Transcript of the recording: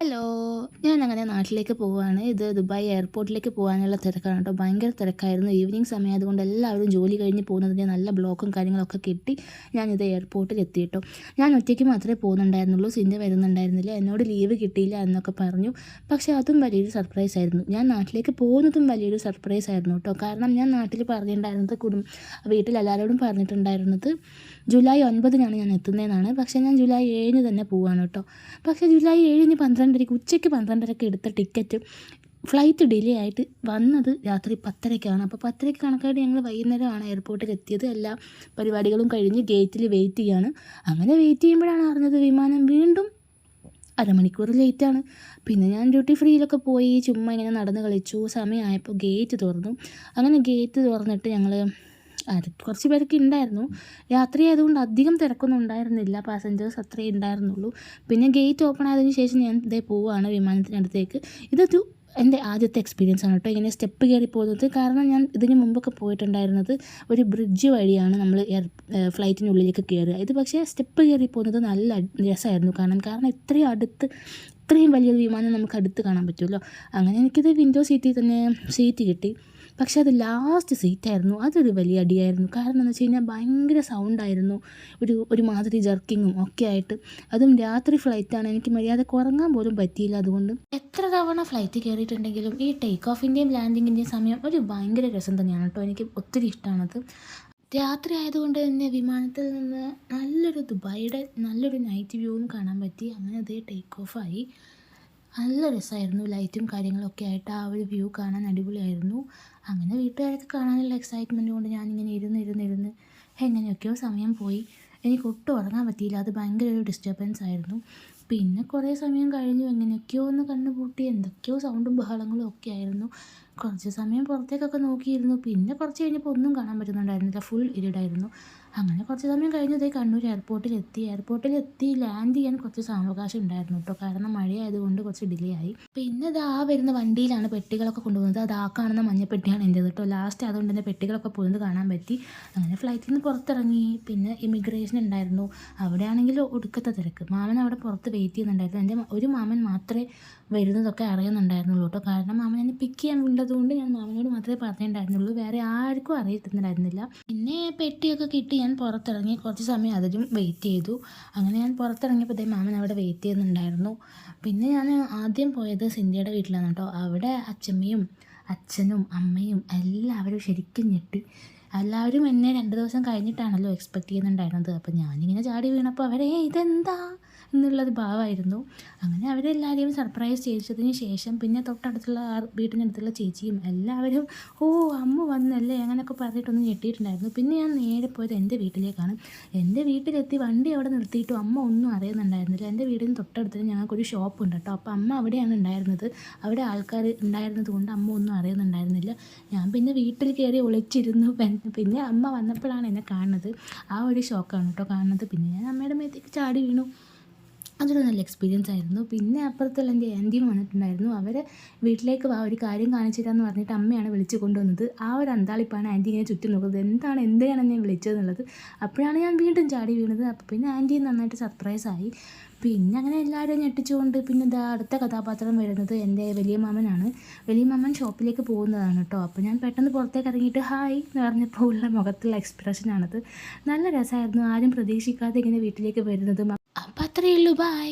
Hello. ഞാൻ അങ്ങനെ നാട്ടിലേക്ക് പോവുകയാണ് ഇത് ദുബായ് എയർപോർട്ടിലേക്ക് പോകാനുള്ള തിരക്കാണ് കേട്ടോ. ഭയങ്കര തിരക്കായിരുന്നു. ഈവനിങ് സമയം അതുകൊണ്ട് എല്ലാവരും ജോലി കഴിഞ്ഞ് പോകുന്നതിന്റെ നല്ല ബ്ലോക്കും കാര്യങ്ങളൊക്കെ കിട്ടി ഞാനിത് എയർപോർട്ടിൽ എത്തിയിട്ടോ ഞാൻ ഒറ്റയ്ക്ക് മാത്രമേ പോകുന്നുണ്ടായിരുന്നുള്ളൂ. സിന്റെ വരുന്നുണ്ടായിരുന്നില്ല. എന്നോട് ലീവ് കിട്ടിയില്ല എന്നൊക്കെ പറഞ്ഞു. പക്ഷേ അതും വലിയൊരു സർപ്രൈസ് ആയിരുന്നു. ഞാൻ നാട്ടിലേക്ക് പോകുന്നതും വലിയൊരു സർപ്രൈസ് ആയിരുന്നു കേട്ടോ. കാരണം ഞാൻ നാട്ടിൽ പറഞ്ഞിട്ടുണ്ടായിരുന്നത് കുടും വീട്ടിൽ എല്ലാവരോടും പറഞ്ഞിട്ടുണ്ടായിരുന്നത് ജൂലൈ ഒൻപതിനാണ് ഞാൻ എത്തുന്നതെന്നാണ്. പക്ഷേ ഞാൻ ജൂലൈ ഏഴിന് തന്നെ പോവാണ് കേട്ടോ. പക്ഷേ ജൂലൈ ഏഴിന് പന്ത്രണ്ടരയ്ക്ക് ഉച്ചയ്ക്ക് പന്ത്രണ്ടരയ്ക്ക് എടുത്ത ടിക്കറ്റ് ഫ്ലൈറ്റ് ഡിലേ ആയിട്ട് വന്നത് രാത്രി പത്തരയ്ക്കാണ് അപ്പോൾ പത്തരയ്ക്ക് കണക്കായിട്ട് ഞങ്ങൾ വൈകുന്നേരമാണ് എയർപോർട്ടിൽ എത്തിയത്. എല്ലാ പരിപാടികളും കഴിഞ്ഞ് ഗേറ്റിൽ വെയിറ്റ് ചെയ്യാണ്. അങ്ങനെ വെയിറ്റ് ചെയ്യുമ്പോഴാണ് അറിഞ്ഞത് വിമാനം വീണ്ടും അരമണിക്കൂർ ലേറ്റാണ് പിന്നെ ഞാൻ ഡ്യൂട്ടി ഫ്രീയിലൊക്കെ പോയി ചുമ്മാ ഇങ്ങനെ നടന്ന് കളിച്ചു. സമയമായപ്പോൾ ഗേറ്റ് തുറന്നു. അങ്ങനെ ഗേറ്റ് തുറന്നിട്ട് ഞങ്ങൾ അത് കുറച്ച് പേരൊക്കെ ഉണ്ടായിരുന്നു. രാത്രി ആയതുകൊണ്ട് അധികം തിരക്കൊന്നും ഉണ്ടായിരുന്നില്ല. പാസഞ്ചേഴ്സ് അത്രേ ഉണ്ടായിരുന്നുള്ളൂ. പിന്നെ ഗേറ്റ് ഓപ്പൺ ആയതിനു ശേഷം ഞാൻ ഇതേ പോവുകയാണ് വിമാനത്തിനടുത്തേക്ക്. ഇതൊരു എന്റെ ആദ്യത്തെ എക്സ്പീരിയൻസ് ആണ് കേട്ടോ. ഇങ്ങനെ സ്റ്റെപ്പ് കയറി പോകുന്നത്. കാരണം ഞാൻ ഇതിന് മുമ്പൊക്കെ പോയിട്ടുണ്ടായിരുന്നത് ഒരു ബ്രിഡ്ജ് വഴിയാണ് നമ്മൾ എയർ ഫ്ലൈറ്റിനുള്ളിലേക്ക് കയറുക. ഇത് പക്ഷേ സ്റ്റെപ്പ് കയറി പോകുന്നത് നല്ല രസമായിരുന്നു കാണാൻ. കാരണം ഇത്രയും അടുത്ത് ഇത്രയും വലിയൊരു വിമാനം നമുക്ക് അടുത്ത് കാണാൻ പറ്റുമല്ലോ. അങ്ങനെ എനിക്കിത് വിൻഡോ സീറ്റിൽ തന്നെ സീറ്റ് കിട്ടി. പക്ഷേ അത് ലാസ്റ്റ് സീറ്റായിരുന്നു അതൊരു വലിയ അടിയായിരുന്നു. കാരണം എന്ന് വെച്ച് കഴിഞ്ഞാൽ ഭയങ്കര സൗണ്ടായിരുന്നു ഒരു ഒരു മാതിരി ജർക്കിങ്ങും ഒക്കെ ആയിട്ട്. അതും രാത്രി ഫ്ലൈറ്റാണ് എനിക്ക് മര്യാദയ്ക്ക് കുറങ്ങാൻ പോലും പറ്റിയില്ല അതുകൊണ്ട്. എത്ര തവണ ഫ്ലൈറ്റ് കയറിയിട്ടുണ്ടെങ്കിലും ഈ ടേക്ക് ഓഫിന്റെയും ലാൻഡിങ്ങിന്റെയും സമയം ഒരു ഭയങ്കര രസം തന്നെയാണ് കേട്ടോ. എനിക്ക് ഒത്തിരി ഇഷ്ടമാണത് രാത്രി ആയതുകൊണ്ട് തന്നെ വിമാനത്തിൽ നിന്ന് നല്ലൊരു ദുബായിയുടെ നല്ലൊരു നൈറ്റ് വ്യൂവും കാണാൻ പറ്റി. അങ്ങനെ അതേ ടേക്ക് ഓഫായി നല്ല രസമായിരുന്നു. ലൈറ്റും കാര്യങ്ങളൊക്കെ ആയിട്ട് ആ ഒരു വ്യൂ കാണാൻ അടിപൊളിയായിരുന്നു. അങ്ങനെ വീട്ടുകാരൊക്കെ കാണാനുള്ള എക്സൈറ്റ്മെന്റ് കൊണ്ട് ഞാനിങ്ങനെ ഇരുന്ന് ഇരുന്ന് ഇരുന്ന് എങ്ങനെയൊക്കെയോ സമയം പോയി. എനിക്ക് ഒട്ടും ഉറങ്ങാൻ പറ്റിയില്ല. അത് ഭയങ്കര ഒരു ഡിസ്റ്റർബൻസ് ആയിരുന്നു. പിന്നെ കുറേ സമയം കഴിഞ്ഞു. എങ്ങനെയൊക്കെയോ ഒന്ന് കണ്ണുപൂട്ടി എന്തൊക്കെയോ സൗണ്ടും ബഹളങ്ങളും ഒക്കെ ആയിരുന്നു. കുറച്ച് സമയം പുറത്തേക്കൊക്കെ നോക്കിയിരുന്നു. പിന്നെ കുറച്ച് കഴിഞ്ഞപ്പോൾ ഒന്നും കാണാൻ പറ്റുന്നുണ്ടായിരുന്നില്ല. ഫുൾ ഇരുടായിരുന്നു. അങ്ങനെ കുറച്ച് സമയം കഴിഞ്ഞത് കണ്ണൂർ എയർപോർട്ടിൽ എത്തി എയർപോർട്ടിൽ എത്തി ലാൻഡ് ചെയ്യാൻ കുറച്ച് സാവകാശം ഉണ്ടായിരുന്നു കേട്ടോ. കാരണം മഴയായതുകൊണ്ട് കുറച്ച് ഡിലേ ആയി. പിന്നെ അത് ആ വരുന്ന വണ്ടിയിലാണ് പെട്ടികളൊക്കെ കൊണ്ടുപോകുന്നത്. അത് ആ കാണുന്ന മഞ്ഞപ്പെട്ടിയാണ് എന്റെ കേട്ടോ. ലാസ്റ്റ് അതുകൊണ്ട് തന്നെ പെട്ടികളൊക്കെ പോകുന്നത് കാണാൻ പറ്റി. അങ്ങനെ ഫ്ലൈറ്റിൽ നിന്ന് പുറത്തിറങ്ങി. പിന്നെ ഇമിഗ്രേഷൻ ഉണ്ടായിരുന്നു. അവിടെയാണെങ്കിൽ ഒടുക്കത്തെ തിരക്ക്. മാമൻ അവിടെ പുറത്ത് വെയിറ്റ് ചെയ്യുന്നുണ്ടായിരുന്നു. എന്റെ ഒരു മാമൻ മാത്രമേ വരുന്നതൊക്കെ അറിയുന്നുണ്ടായിരുന്നുള്ളൂ കേട്ടോ. കാരണം മാമൻ എന്നെ പിക്ക് ചെയ്യാൻ ഉള്ളതുകൊണ്ട് ഞാൻ മാമനോട് മാത്രമേ പറഞ്ഞിട്ടുണ്ടായിരുന്നുള്ളൂ. വേറെ ആർക്കും അറിയത്തുന്നുണ്ടായിരുന്നില്ല പിന്നെ പെട്ടിയൊക്കെ കിട്ടി. ഞാൻ പുറത്തിറങ്ങി കുറച്ച് സമയം അതിലും വെയിറ്റ് ചെയ്തു. അങ്ങനെ ഞാൻ പുറത്തിറങ്ങിയപ്പോൾ മാമൻ അവിടെ വെയിറ്റ് ചെയ്യുന്നുണ്ടായിരുന്നു. പിന്നെ ഞാൻ ആദ്യം പോയത് സിന്ധ്യയുടെ വീട്ടിലാണ് കേട്ടോ. അവിടെ അച്ഛമ്മയും അച്ഛനും അമ്മയും എല്ലാവരും ശരിക്കും ഞെട്ടി. എല്ലാവരും എന്നെ രണ്ട് ദിവസം കഴിഞ്ഞിട്ടാണല്ലോ എക്സ്പെക്റ്റ് ചെയ്യുന്നുണ്ടായിരുന്നത്. അപ്പോൾ ഞാനിങ്ങനെ ചാടി വീണപ്പോൾ അവരെ ഇതെന്താ? എന്നുള്ളത് ഭാവമായിരുന്നു അങ്ങനെ അവരെല്ലാവരെയും സർപ്രൈസ് ചെയ്യിച്ചതിന് ശേഷം പിന്നെ തൊട്ടടുത്തുള്ള വീട്ടിനടുത്തുള്ള ചേച്ചിയും എല്ലാവരും ഓ അമ്മ വന്നല്ലേ? അങ്ങനെയൊക്കെ പറഞ്ഞിട്ടൊന്ന് ഞെട്ടിയിട്ടുണ്ടായിരുന്നു. പിന്നെ ഞാൻ നേരെ പോയത് എന്റെ വീട്ടിലേക്കാണ്. എന്റെ വീട്ടിലെത്തി വണ്ടി അവിടെ നിർത്തിയിട്ടും അമ്മ ഒന്നും അറിയുന്നുണ്ടായിരുന്നില്ല. എന്റെ വീടിന് തൊട്ടടുത്ത് ഞങ്ങൾക്കൊരു ഷോപ്പ് ഉണ്ട് കേട്ടോ. അപ്പോൾ അമ്മ അവിടെയാണ് ഉണ്ടായിരുന്നത്. അവിടെ ആൾക്കാർ ഉണ്ടായിരുന്നത് കൊണ്ട് അമ്മ ഒന്നും അറിയുന്നുണ്ടായിരുന്നില്ല. ഞാൻ പിന്നെ വീട്ടിൽ കയറി ഒളിച്ചിരുന്നു. പിന്നെ അമ്മ വന്നപ്പോഴാണ് എന്നെ കാണുന്നത്. ആ ഒരു ഷോക്കാണ് കേട്ടോ കാണുന്നത്. പിന്നെ ഞാൻ അമ്മയുടെ മേത്തേക്ക് ചാടി വീണു. അതൊരു നല്ല എക്സ്പീരിയൻസ് ആയിരുന്നു. പിന്നെ അപ്പുറത്തുള്ള എന്റെ ആന്റിയും വന്നിട്ടുണ്ടായിരുന്നു. അവർ വീട്ടിലേക്ക് വാ ഒരു കാര്യം കാണിച്ചു തരാമെന്ന് പറഞ്ഞിട്ട് അമ്മയാണ് വിളിച്ചു കൊണ്ടുവന്നത്. ആ ഒരു അന്താളിപ്പാണ് ആന്റി ഇങ്ങനെ ചുറ്റും നോക്കുന്നത് എന്താണ് എന്തിനാണ് ഞാൻ വിളിച്ചതെന്നുള്ളത് അപ്പോഴാണ് ഞാൻ വീണ്ടും ചാടി വീണത്. അപ്പോൾ പിന്നെ ആന്റി നന്നായിട്ട് സർപ്രൈസ് ആയി. പിന്നെ അങ്ങനെ എല്ലാവരും ഞെട്ടിച്ചുകൊണ്ട് പിന്നെ ഇതാ അടുത്ത കഥാപാത്രം വരുന്നത് എന്റെ വലിയ മാമനാണ് വലിയ മാമൻ ഷോപ്പിലേക്ക് പോകുന്നതാണ് കേട്ടോ. അപ്പോൾ ഞാൻ പെട്ടെന്ന് പുറത്തേക്ക് ഇറങ്ങിയിട്ട് ഹായ് എന്ന് പറഞ്ഞപ്പോൾ ഉള്ള മുഖത്തുള്ള എക്സ്പ്രഷനാണത് നല്ല രസമായിരുന്നു. ആരും പ്രതീക്ഷിക്കാതെ ഇങ്ങനെ വീട്ടിലേക്ക് വരുന്നതും వీళ్ళు బాయ్